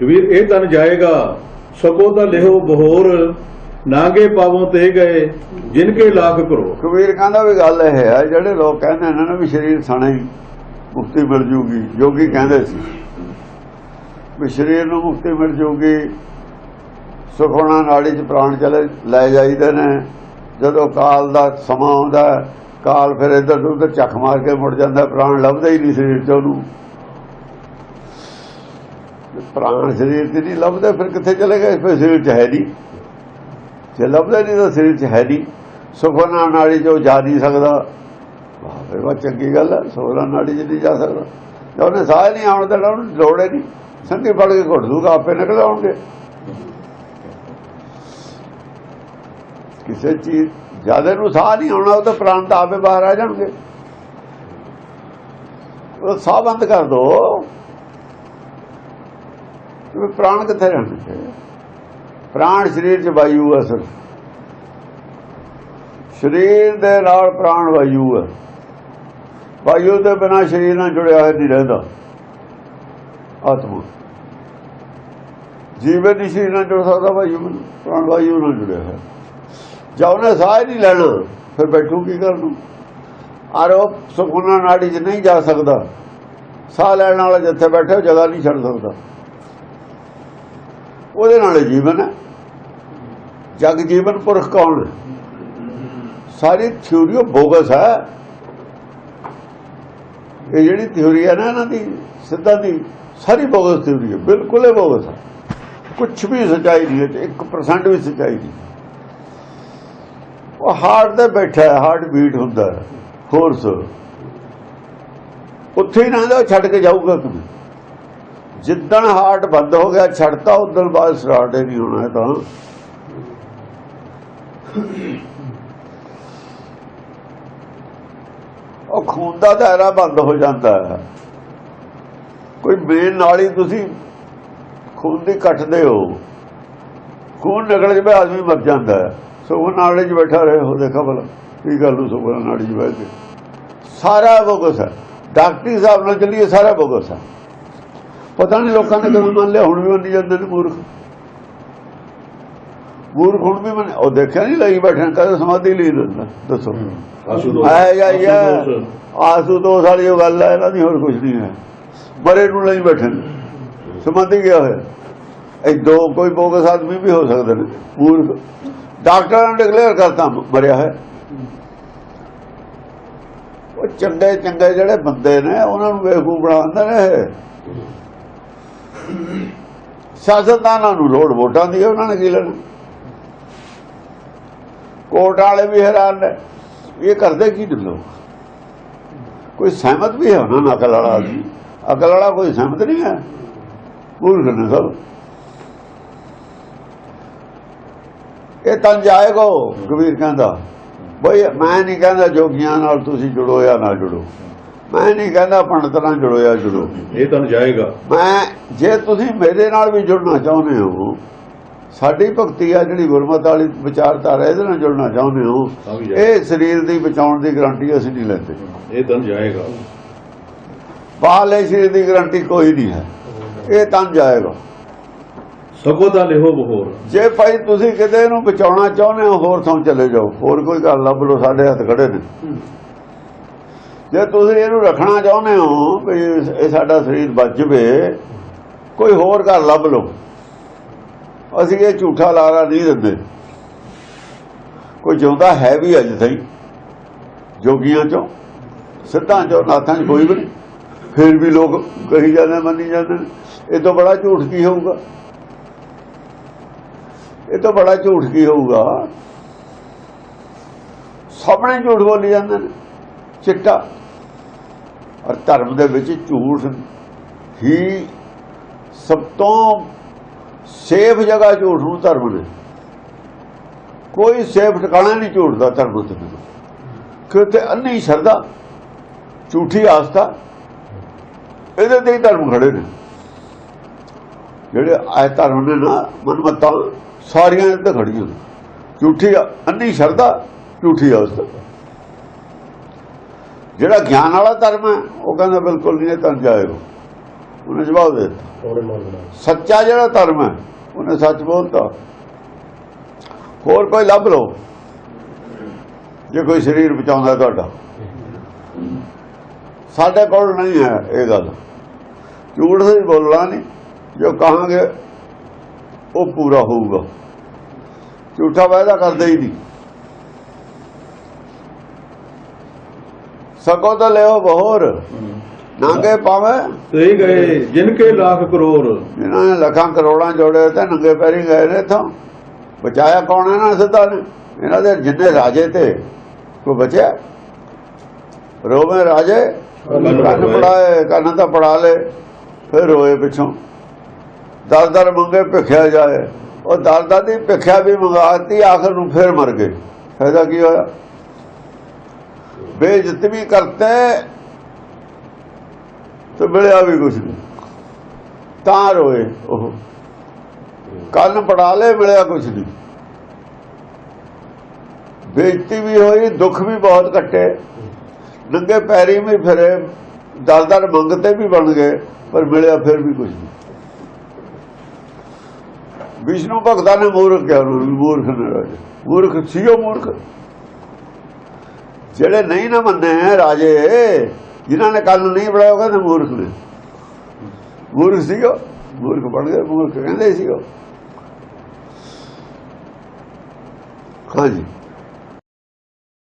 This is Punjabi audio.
ਕਬੀਰ ਇਹ ਤਨ ਜਾਏਗਾ ਸਕੋ ਤਾਂ ਲਿਹੋ ਬਹੋਰ, ਨਾਗੇ ਪਾਵੋਂ ਤੇ ਗਏ ਜਿਨ ਕੇ ਲੱਖ ਕਰੋ। ਕਬੀਰ ਕਹਿੰਦਾ ਵੀ ਗੱਲ ਇਹ ਹੈ, ਜਿਹੜੇ ਲੋਕ ਕਹਿੰਦੇ ਨੇ ਨਾ ਵੀ ਸਰੀਰ ਸਣੇ ਹੀ ਮੁਕਤੀ ਮਿਲ ਜੂਗੀ ਯੋਗੀ ਕਹਿੰਦੇ ਸੀ। ਵੀ ਸਰੀਰ ਨੂੰ ਮੁਕਤੀ ਮਿਲ ਜੂਗੀ ਸੁਖਣਾ ਨਾੜੀ 'ਚ ਪ੍ਰਾਣ ਚਲੇ, ਲੈ ਜਾਈਦੇ ਨੇ। ਜਦੋਂ ਕਾਲ ਦਾ ਸਮਾਂ ਆਉਂਦਾ, ਕਾਲ ਫਿਰ ਇੱਧਰ ਨੂੰ ਉੱਧਰ ਚੱਕ ਮਾਰ ਕੇ ਮੁੜ ਜਾਂਦਾ, ਪ੍ਰਾਣ ਲੱਭਦਾ ਹੀ ਨਹੀਂ ਸਰੀਰ 'ਚ ਉਹਨੂੰ। ਪ੍ਰਾਣ ਸਰੀਰ 'ਚ ਨਹੀਂ ਲੱਭਦੇ ਫਿਰ ਕਿੱਥੇ ਚਲੇ ਗਏ? ਫਿਰ ਸਰੀਰ 'ਚ ਹੈ ਨਹੀਂ। ਜੇ ਲੱਭਦਾ ਨਹੀਂ ਤਾਂ ਸਰੀਰ 'ਚ ਹੈ ਨਹੀਂ। ਸੁਖਨਾ ਨਾੜੀ ਉਹ ਜਾ ਨਹੀਂ ਸਕਦਾ। ਵਾਹ ਵਾ ਚੰਗੀ ਗੱਲ ਹੈ ਸੁਖਨਾ ਨਾੜੀ 'ਚ ਨਹੀਂ ਜਾ ਸਕਦਾ। ਜੇ ਉਹਨੇ ਸਾਹ ਨਹੀਂ ਆਉਣ ਦੇਣਾ ਉਹਨੂੰ ਲੋੜ ਨਹੀਂ। ਸੰਗੀ ਫੜ ਕੇ ਘੁੱਟ ਦੂਗਾ ਆਪੇ ਨਿਕਲ ਆਉਣਗੇ। ਕਿਸੇ ਚੀਜ਼ ਜ਼ਿਆਦਾ ਨੂੰ ਸਾਹ ਨਹੀਂ ਆਉਣਾ ਉਹ ਤਾਂ ਪ੍ਰਾਣ ਤਾਂ ਆਪੇ ਬਾਹਰ ਆ ਜਾਣਗੇ। ਉਹ ਸਾਹ ਬੰਦ ਕਰ ਦੋ। ਤੇ ਪ੍ਰਾਣ ਕਿੱਥੇ ਰਹਿਣਗੇ ਪ੍ਰਾਣ ਸਰੀਰ 'ਚ ਵਾਯੂ ਹੈ ਸਿਰਫ ਸਰੀਰ ਦੇ ਨਾਲ ਪ੍ਰਾਣ ਵਾਯੂ ਹੈ ਵਾਯੂ ਦੇ ਬਿਨਾ ਸਰੀਰ ਨਾਲ ਜੁੜਿਆ ਹੋਇਆ ਨਹੀਂ ਰਹਿੰਦਾ। ਆਤਮਾ। ਜੀਵਨ ਨਹੀਂ ਸਰੀਰ ਨਾਲ ਜੁੜ ਸਕਦਾ, ਵਾਯੂ ਪ੍ਰਾਣ ਵਾਯੂ ਨਾਲ ਜੁੜਿਆ ਹੈ ਜਾਂ ਉਹਨੇ ਸਾਹ ਨਹੀਂ ਲੈਣਾ, ਫਿਰ ਬੈਠੂ ਕੀ ਕਰਨ ਨੂੰ? ਸੁਖਨਾ ਨਾੜੀ 'ਚ ਨਹੀਂ ਜਾ ਸਕਦਾ। ਸਾਹ ਲੈਣ ਵਾਲਾ ਜਿੱਥੇ ਬੈਠੇ, ਉਹ ਜਗ੍ਹਾ ਨਹੀਂ ਛੱਡ ਸਕਦਾ। ਉਹਦੇ ਨਾਲ ਜੀਵਨ ਹੈ। ਜਗ ਜੀਵਨ ਪੁਰਖ ਕੌਣ ਹੈ? ਸਾਰੀ ਥਿਊਰੀ ਉਹ ਬੋਗਸ ਹੈ। ਇਹ ਜਿਹੜੀ ਥਿਊਰੀ ਹੈ ਨਾ, ਇਹਨਾਂ ਦੀ, ਸਿੱਧਾ ਦੀ, ਸਾਰੀ ਬੋਗਸ ਥਿਊਰੀ ਹੈ। ਬਿਲਕੁਲ ਹੀ ਬੋਗਸ ਹੈ। ਕੁਝ ਵੀ ਸਚਾਈ ਨਹੀਂ ਹੈ 1% ਵੀ ਸਚਾਈ ਨਹੀਂ। ਉਹ ਹਾਰਟ ਤੇ ਬੈਠਾ ਹੈ ਹਾਰਟ ਬੀਟ ਹੁੰਦਾ ਹੈ। ਫੋਰਸ ਉੱਥੇ ਹੀ ਰਹਿੰਦਾ, ਉਹ ਛੱਡ ਕੇ ਜਾਊਗਾ ਕਿਵੇਂ? ਜਿੱਦਣ ਹਾਰਟ ਬੰਦ ਹੋ ਗਿਆ, ਛੱਡਤਾ ਉਦੋਂ ਬਾਅਦ ਸਟਾਰਟ ਹੀ ਨਹੀਂ ਹੋਣਾ ਤਾਂ। ਉਹ ਖੂਨ ਦਾ ਦਾਇਰਾ ਬੰਦ ਹੋ ਜਾਂਦਾ ਹੈ। ਕੋਈ ਬੇਨ ਹੀ ਤੁਸੀਂ ਖੂਨ ਦੀ ਕੱਟਦੇ ਹੋ। ਖੂਨ ਨਿਕਲ ਜਵੇ, ਆਦਮੀ ਮਰ ਜਾਂਦਾ ਹੈ। ਸੁਗਨ ਨਾਲੇ 'ਚ ਬੈਠਾ ਰਹੇ ਹੋ, ਦੇਖਾ ਭਲਾ, ਕੀ ਗੱਲ ਨੂੰ ਸੁਗਨ ਨਾਲੀ 'ਚ ਬੈਠ ਕੇ। ਸਾਰਾ ਬੋਗਸ ਹੈ। ਡਾਕਟਰੀ ਸਾਹਿਬ ਨਾਲ ਚੱਲੀਏ, ਸਾਰਾ ਬੋਗਸ ਹੈ। ਪਤਾ ਨਹੀਂ ਲੋਕਾਂ ਨੇ ਕਦੋਂ ਮੰਨ ਲਿਆ ਹੁਣ ਵੀ ਮੰਨੀ ਜਾਂਦੇ ਨੇ ਮੂਰਖ। ਮੂਰਖ ਹੁਣ ਵੀ ਮੰਨ ਉਹ ਦੇਖਿਆ ਨਹੀਂ ਲਈ ਬੈਠੇ ਕਦੇ ਸਮਾਧੀ ਲਈ ਦੱਸੋ। ਆਸੂ ਆਇਆ ਜਾ ਯਾ ਆਸੂ ਸਾਰੀ ਉਹ ਗੱਲ ਹੈ ਇਹਨਾਂ ਦੀ ਹੋਰ ਕੁਝ ਨਹੀਂ ਹੈ। ਬਰੇ ਨੂੰ ਲਈ ਬੈਠੇ ਨੇ ਸਮਾਧੀ ਗਿਆ ਹੋਇਆ। ਇਹ ਦੋ ਕੋਈ ਬੋਗਸ ਆਦਮੀ ਵੀ ਹੋ ਸਕਦੇ ਨੇ ਮੂਰਖ। ਡਾਕਟਰਾਂ ਨੇ ਡਿਕਲੇਅਰ ਕਰਤਾ ਮਰਿਆ ਹੈ ਉਹ ਚੰਗੇ ਚੰਗੇ ਜਿਹੜੇ ਬੰਦੇ ਨੇ ਉਹਨਾਂ ਨੂੰ ਬੇਵਕੂਫ ਬਣਾਉਂਦੇ ਨੇ ਇਹ। ਸਿਆਸਤਦਾਨਾਂ ਨੂੰ ਲੋੜ ਵੋਟਾਂ ਦੀ, ਉਹਨਾਂ ਨੇ ਕੀ ਲੈਣਾ? ਕੋਰਟ ਵਾਲੇ ਵੀ ਹੈਰਾਨ ਨੇ ਇਹ ਕਰਦੇ ਕੀ ਢਿੱਲੋ ਕੋਈ ਸਹਿਮਤ ਵੀ ਹੈ ਉਹਨਾਂ ਨਾਲ ਅਕਲ ਵਾਲਾ ਆਦਮੀ? ਅਕਲ ਵਾਲਾ ਕੋਈ ਸਹਿਮਤ ਨਹੀਂ ਹੈ? ਮੂਰਖ ਨੇ ਸਭ। ਇਹ ਤਾਂ ਜਾਏਗੋ ਕਬੀਰ ਕਹਿੰਦਾ। ਬਈ ਮੈਂ ਨਹੀਂ ਕਹਿੰਦਾ ਜੋਗੀਆਂ ਨਾਲ ਤੁਸੀਂ ਜੁੜੋ ਜਾਂ ਨਾ ਜੁੜੋ। ਮੈਂ ਨਹੀਂ ਕਹਿੰਦਾ ਪੰਡਤਾਂ ਨਾਲ ਜੁੜੋ ਜਾਂ ਜੁੜੋ ਇਹ ਤਨ ਜਾਏਗਾ। ਮੈਂ ਜੇ ਤੁਸੀਂ ਮੇਰੇ ਨਾਲ ਵੀ ਜੁੜਨਾ ਚਾਹੁੰਦੇ ਹੋ ਸਾਡੀ ਭਗਤੀ ਆ ਜਿਹੜੀ ਗੁਰਮਤ ਵਾਲੀ ਵਿਚਾਰਧਾਰਾ ਇਹਦੇ ਨਾਲ ਜੁੜਨਾ ਚਾਹੁੰਦੇ ਹੋ ਤਾਂ। ਇਹ ਸਰੀਰ ਦੀ ਬਚਾਉਣ ਦੀ ਗਾਰੰਟੀ ਅਸੀਂ ਨਹੀਂ ਲੈਂਦੇ। ਇਹ ਤਨ ਜਾਏਗਾ। ਬਾਹਲੇ ਸਰੀਰ ਦੀ ਗਾਰੰਟੀ ਕੋਈ ਨਹੀਂ ਹੈ। ਇਹ ਤਾਂ ਜਾਏਗਾ। ਸਕੋ ਤਾਂ ਲਿਹੋ ਬਹੋਰ। ਜੇ ਭਾਈ ਤੁਸੀਂ ਕਿਤੇ ਇਹਨੂੰ ਬਚਾਉਣਾ ਚਾਹੁੰਦੇ ਹੋ ਹੋਰ ਥਾਂ ਚਲੇ ਜਾਓ। ਹੋਰ ਕੋਈ ਗੱਲ ਲੱਭ ਲਓ ਸਾਡੇ ਹੱਥ ਖੜੇ ਨੇ। ਜੇ ਤੁਸੀਂ ਇਹਨੂੰ ਰੱਖਣਾ ਚਾਹੁੰਦੇ ਹੋ ਵੀ ਇਹ ਸਾਡਾ ਸਰੀਰ ਬਚ ਜਵੇ, ਕੋਈ ਹੋਰ ਘਰ ਲੱਭ ਲਓ। ਅਸੀਂ ਇਹ ਝੂਠਾ ਲਾਰਾ ਨਹੀਂ ਦਿੰਦੇ। ਕੋਈ ਜਿਉਂਦਾ ਹੈ ਵੀ ਅਜ ਤਾਈਂ ਜੋਗੀਆਂ ਚੋਂ, ਸਿੱਧਾਂ ਚੋਂ, ਨਾਥਾਂ 'ਚ ਕੋਈ ਵੀ ਨਹੀਂ। ਫਿਰ ਵੀ ਲੋਕ ਕਹੀ ਜਾਂਦੇ, ਮੰਨੀ ਜਾਂਦੇ ਨੇ, ਇਹ ਤੋਂ ਬੜਾ ਝੂਠ ਕੀ ਹੋਊਗਾ? ਇਹ ਤੋਂ ਬੜਾ ਝੂਠ ਕੀ ਹੋਊਗਾ? ਸਾਹਮਣੇ ਝੂਠ ਬੋਲੀ ਜਾਂਦੇ ਨੇ। ਚਿੱਟਾ। ਔਰ ਧਰਮ ਦੇ ਵਿੱਚ ਝੂਠ ਹੀ ਸਭ ਤੋਂ ਸੇਫ ਜਗ੍ਹਾ ਝੂਠ ਨੂੰ ਧਰਮ ਨੇ। ਕੋਈ ਸੇਫ ਟਿਕਾਣਾ ਨਹੀਂ ਝੂਠ ਦਾ ਧਰਮ ਤੇ ਕਿਉਂਕਿ ਅੰਨੀ ਸ਼ਰਧਾ, ਝੂਠੀ ਆਸਥਾ, ਇਹਦੇ ਤੇ ਹੀ ਧਰਮ ਖੜੇ ਨੇ। ਜਿਹੜੇ ਆਏ ਧਰਮ ਨੇ ਨਾ, ਮਨਮਤਾਂ ਸਾਰੀਆਂ ਇਹਦੇ ਤੇ ਖੜੀਆਂ ਨੇ। ਝੂਠੀ ਅੰਨੀ ਸ਼ਰਧਾ, ਝੂਠੀ ਆਸਥਾ। ਜਿਹੜਾ ਗਿਆਨ ਵਾਲਾ ਧਰਮ ਹੈ ਉਹ ਕਹਿੰਦਾ ਬਿਲਕੁਲ ਨਹੀਂ ਇਹ ਤਾਂ ਜਾਏਗਾ ਉਹਨੇ ਜਵਾਬ ਦੇ ਦਿੱਤਾ। ਸੱਚਾ ਜਿਹੜਾ ਧਰਮ ਹੈ ਉਹਨੇ ਸੱਚ ਬੋਲਤਾ। ਹੋਰ ਕੋਈ ਲੱਭ ਲਓ। ਜੇ ਕੋਈ ਸਰੀਰ ਬਚਾਉਂਦਾ ਤੁਹਾਡਾ। ਸਾਡੇ ਕੋਲ ਨਹੀਂ ਹੈ ਇਹ ਗੱਲ। ਝੂਠ ਨਹੀਂ ਬੋਲਣਾ ਨਹੀਂ। ਜੋ ਕਹਾਂਗੇ ਉਹ ਪੂਰਾ ਹੋਊਗਾ। ਝੂਠਾ ਵਾਅਦਾ ਕਰਦੇ ਹੀ ਨਹੀਂ। ਸਕੋ ਤਾਂ ਲਿਓ ਬਹੋਰ। ਨਾਂਗੇ ਪਾਵੇਂ। ਤੇ ਗਏ। ਜਿਨ ਕੇ ਲੱਖ ਕਰੋੜ। ਇਹਨਾਂ ਨੇ ਲੱਖਾਂ ਕਰੋੜਾਂ ਜੋੜੇ ਤੇ ਨੰਗੇ ਪੈਰੀ ਗਏ ਨੇ ਇੱਥੋਂ। ਬਚਾਇਆ ਕੌਣ ਹੈ ਨਾ ਸਿੱਧਾ ਨੇ? ਇਹਨਾਂ ਦੇ ਜਿੰਨੇ ਰਾਜੇ ਤੇ ਕੋਈ ਬਚਿਆ? ਰੋਵੇਂ ਰਾਜੇ ਕੰਨ ਪੜਾਏ। ਕੰਨ ਤਾਂ ਪੜਾ ਲੇ ਫਿਰ ਰੋਏ ਪਿੱਛੋਂ। ਦਸ ਦਰ ਮੰਗੇ ਭਿਖਿਆ ਜਾਏ। ਉਹ ਦਸ ਦਰ ਦੀ ਭਿਖਿਆ ਵੀ ਮੰਗਾਤੀ ਆਖਰ ਨੂੰ ਫਿਰ ਮਰ ਗਏ। ਫਾਇਦਾ ਕੀ ਹੋਇਆ? ਬੇਇੱਜ਼ਤ ਵੀ ਕਰਤੇ, ਤੇ ਮਿਲਿਆ ਵੀ ਕੁਛ ਨਹੀਂ। ਤਾਂ ਰੋਏ ਉਹ। ਕੰਨ ਪੜਾ ਲੈ, ਮਿਲਿਆ ਕੁਛ ਨਹੀਂ। ਬੇਇੱਜ਼ਤੀ ਵੀ ਹੋਈ, ਦੁੱਖ ਵੀ ਬਹੁਤ ਕੱਟੇ ਨੰਗੇ ਪੈਰੀ ਵੀ ਫਿਰੇ, ਦਲ ਦਲ ਮੰਗਤੇ ਵੀ ਬਣ ਗਏ, ਪਰ ਮਿਲਿਆ ਫਿਰ ਵੀ ਕੁਛ ਨਹੀਂ। ਵਿਸ਼ਨੂੰ ਭਗਤਾਂ ਨੇ ਮੂਰਖ ਕਿਹਾ ਉਹਨੂੰ, ਵੀ ਮੂਰਖ ਨੇ ਰਾਜੇ ਮੂਰਖ ਸੀ ਉਹ ਮੂਰਖ। ਜਿਹੜੇ ਨਹੀਂ ਨਾ ਮੰਨੇ ਰਾਜੇ, ਜਿਨ੍ਹਾਂ ਨੇ ਕੰਨ ਨਹੀਂ ਬੜਾਇਆ ਉਹ ਕਹਿੰਦੇ ਮੂਰਖ ਨੇ। ਮੂਰਖ ਸੀ ਮੂਰਖ ਬਣ ਗਏ, ਮੂਰਖ ਕਹਿੰਦੇ ਸੀ ਹਾਂਜੀ।